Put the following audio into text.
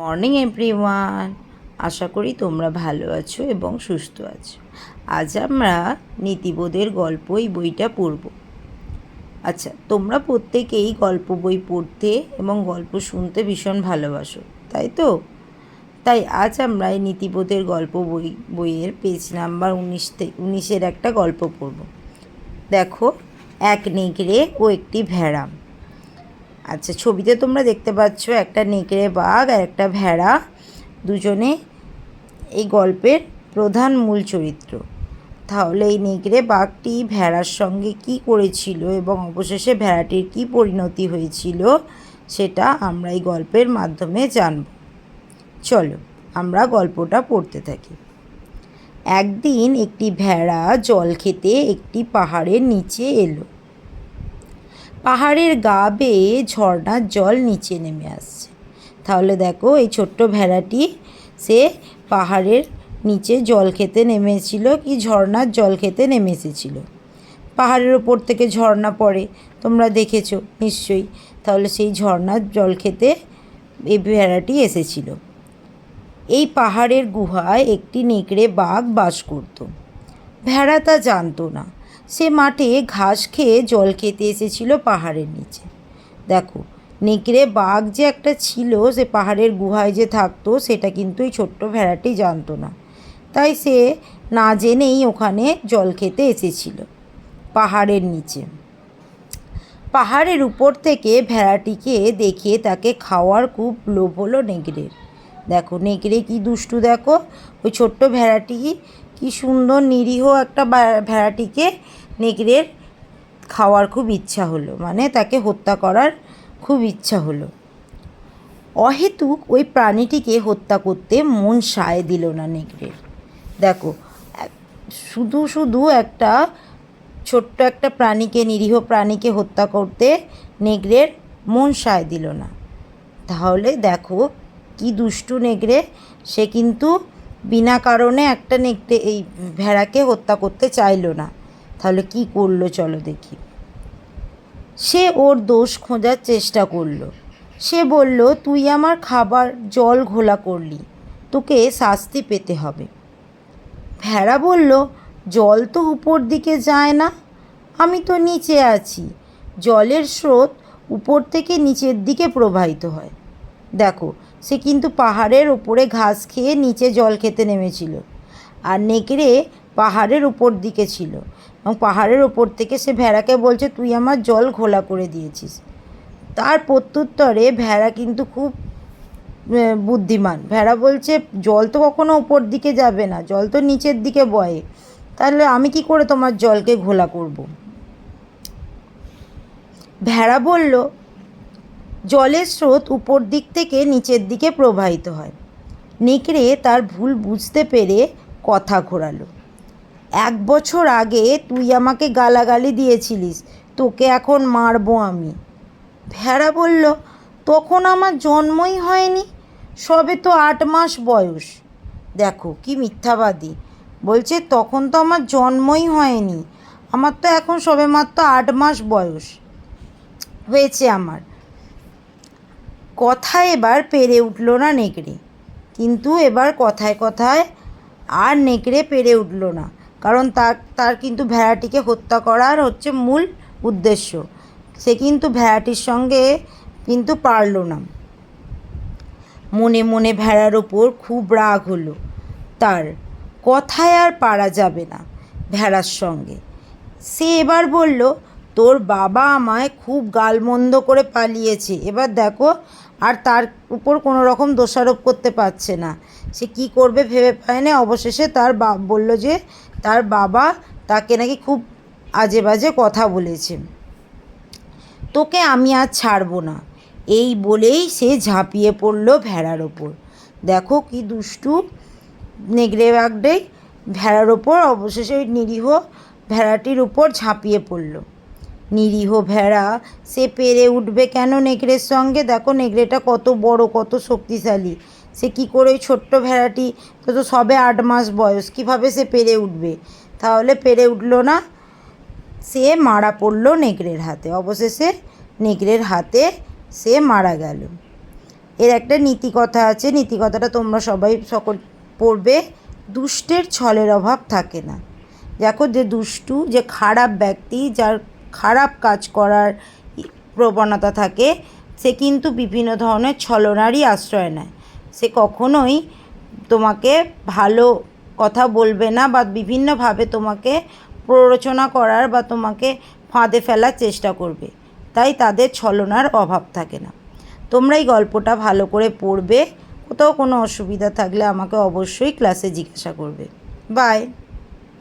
Morning, everyone. আশা করি তোমরা ভালো আছো এবং সুস্থ আছো। আজ আমরা নীতিবোধের গল্প এই বইটা পড়ব। আচ্ছা তোমরা প্রত্যেকেই গল্প বই পড়তে এবং গল্প শুনতে ভীষণ ভালোবাসো, তাই তো? তাই আজ আমরা এই নীতিবোধের গল্প বই, বইয়ের পেজ নাম্বার উনিশ উনিশের একটা গল্প পড়ব। দেখো, এক নেকড়ে ও একটি ভেড়া আচ্ছা ছবিতে তোমরা দেখতে পাচ্ছ একটা নেকড়ে বাঘ আর একটা ভেড়া, দুজনে এই গল্পের প্রধান মূল চরিত্র। তাহলে এই নেকড়ে বাঘটি ভেড়ার সঙ্গে কি করেছিল এবং অবশেষে ভেড়াটির কি পরিণতি হয়েছিল, সেটা আমরা এই গল্পের মাধ্যমে জানব। চলো, আমরা গল্পটা পড়তে থাকি। একদিন একটি ভেড়া জল খেতে একটি পাহাড়ের নিচে এলো। পাহাড়ের গা বেয়ে ঝর্ণার জল নিচে নেমে আসছে। তাহলে দেখো, এই ছোট্ট ভেড়াটি, সে পাহাড়ের নিচে জল খেতে নেমেছিল কি ঝর্ণার জল খেতে নেমে এসেছিল পাহাড়ের ওপর থেকে ঝর্ণা পড়ে, তোমরা দেখেছ নিশ্চয়ই। তাহলে সেই ঝর্ণার জল খেতে এই ভেড়াটি এসেছিল। এই পাহাড়ের গুহায় একটি নেকড়ে বাঘ বাস করত। ভেড়া তা জানতো না। সে মাঠে ঘাস খেয়ে জল খেতে এসেছিল পাহাড়ের নিচে। দেখো, নেকড়ে বাঘ যে একটা ছিল, সে পাহাড়ের গুহায় যে থাকতো, সেটা কিন্তু এই ছোট্ট ভেড়াটি জানতো না। তাই সে না জেনেই ওখানে জল খেতে এসেছিল, পাহাড়ের নিচে। পাহাড়ের উপর থেকে ভেড়াটিকে দেখে তাকে খাওয়ার খুব লোভ হলো নেকড়ের। দেখো, নেকড়ে কি দুষ্টু দেখো? ওই ছোট্ট ভেড়াটি কি সুন্দর নিরীহ একটা ভেড়াটিকে নেকড়ের খাওয়ার খুব ইচ্ছা হলো। মানে তাকে হত্যা করার খুব ইচ্ছা হলো। অহেতুক ওই প্রাণীটিকে হত্যা করতে মন সায় দিল না নেকড়ের। দেখো শুধু শুধু একটা ছোট্ট একটা প্রাণীকে, নিরীহ প্রাণীকে হত্যা করতে নেকড়ের মন সায় দিল না। তাহলে দেখো, কি দুষ্টু নেকড়ে, সে কিন্তু বিনা কারণে একটা নেকড়ে এই ভেড়াকে হত্যা করতে চাইলো না। তাহলে কি করল চলো দেখি। সে ওর দোষ খোঁজার চেষ্টা করল। সে বলল, তুই আমার খাবার জল ঘোলা করলি, তোকে শাস্তি পেতে হবে। ভেড়া বলল, জল তো উপর দিকে যায় না, আমি তো নিচে আছি। জলের স্রোত উপর থেকে নিচের দিকে প্রবাহিত হয়। দেখো সে কিন্তু পাহাড়ের ওপরে ঘাস খেয়ে নিচে জল খেতে নেমেছিল আর নেকড়ে পাহাড়ের উপর দিকে ছিল এবং পাহাড়ের ওপর থেকে সে ভেড়াকে বলছে, তুই আমার জল ঘোলা করে দিয়েছিস। তার প্রত্যুত্তরে ভেড়া কিন্তু খুব বুদ্ধিমান। ভেড়া বলছে, জল তো কখনো উপর দিকে যাবে না, জল তো নিচের দিকে বয়ে। তাহলে আমি কি করে তোমার জলকে ঘোলা করব? ভেড়া বলল জলের স্রোত উপর দিক থেকে নিচের দিকে প্রবাহিত হয়। নেকড়ে তার ভুল বুঝতে পেরে কথা ঘোরালো। এক বছর আগে তুই আমাকে গালাগালি দিয়েছিলিস, তোকে এখন মারবো আমি। ভেড়া বলল, তখন আমার জন্মই হয়নি, সবে তো আট মাস বয়স। দেখো কি মিথ্যাবাদী। বলছে, তখন তো আমার জন্মই হয়নি, আমার তো এখন সবে মাত্র আট মাস বয়স। হয়েছে আমার। কথা এবার পেরে উঠল না নেকড়ে। কিন্তু এবার কথায় কথায় আর নেকড়ে পেরে উঠল না। কারণ তার তার কিন্তু ভেড়াটিকে হত্যা করার হচ্ছে মূল উদ্দেশ্য। সে কিন্তু ভেড়াটির সঙ্গে কিন্তু পারল না। মনে মনে ভেড়ার ওপর খুব রাগ হলো। তার কথায় আর পারা যাবে না ভেড়ার সঙ্গে। সে এবার বলল তোর বাবা আমায় খুব গালমন্দ করে পালিয়েছে। এবার দেখো, আর তার উপর কোনো রকম দোষারোপ করতে পারছে না। সে কি করবে ভেবে পায় না। অবশেষে তার বা, বলল যে, তার বাবা তাকে নাকি খুব আজে বাজে কথা বলেছে। তোকে আমি আর ছাড়বো না। এই বলেই সে ঝাঁপিয়ে পড়ল ভেড়ার ওপর। দেখো কি দুষ্টু নেগড়ে বাগড়ে ভেড়ার ওপর অবশেষে ওই নিরীহ ভেড়াটির উপর ঝাঁপিয়ে পড়ল। নিরীহ ভেড়া, সে পেরে উঠবে কেন নেকড়ের সঙ্গে? দেখো নেকড়েটা কত বড়, কত শক্তিশালী। সে কি করে ওই ছোট্ট ভেড়াটি? তো তো সবে আট মাস বয়স, কীভাবে সে পেরে উঠবে? তাহলে পেরে উঠল না। সে মারা পড়ল নেকড়ের হাতে। অবশেষে নেকড়ের হাতে সে মারা গেল। এর একটা নীতিকথা আছে। নীতিকথাটা তোমরা সবাই সকল পড়বে। দুষ্টের ছলের অভাব থাকে না। দেখো যে দুষ্টু, যে খারাপ ব্যক্তি, যার খারাপ কাজ করার প্রবণতা থাকে, সে কিন্তু বিভিন্ন ধরনের ছলনারই আশ্রয় নেয়। সে কখনোই তোমাকে ভালো কথা বলবে না বা বিভিন্নভাবে তোমাকে প্ররোচনা করার বা তোমাকে ফাঁদে ফেলার চেষ্টা করবে। তাই তাদের ছলনার অভাব থাকে না। তোমরা এই গল্পটা ভালো করে পড়বে, কোথাও কোনো অসুবিধা থাকলে আমাকে অবশ্যই ক্লাসে জিজ্ঞাসা করবে। বাই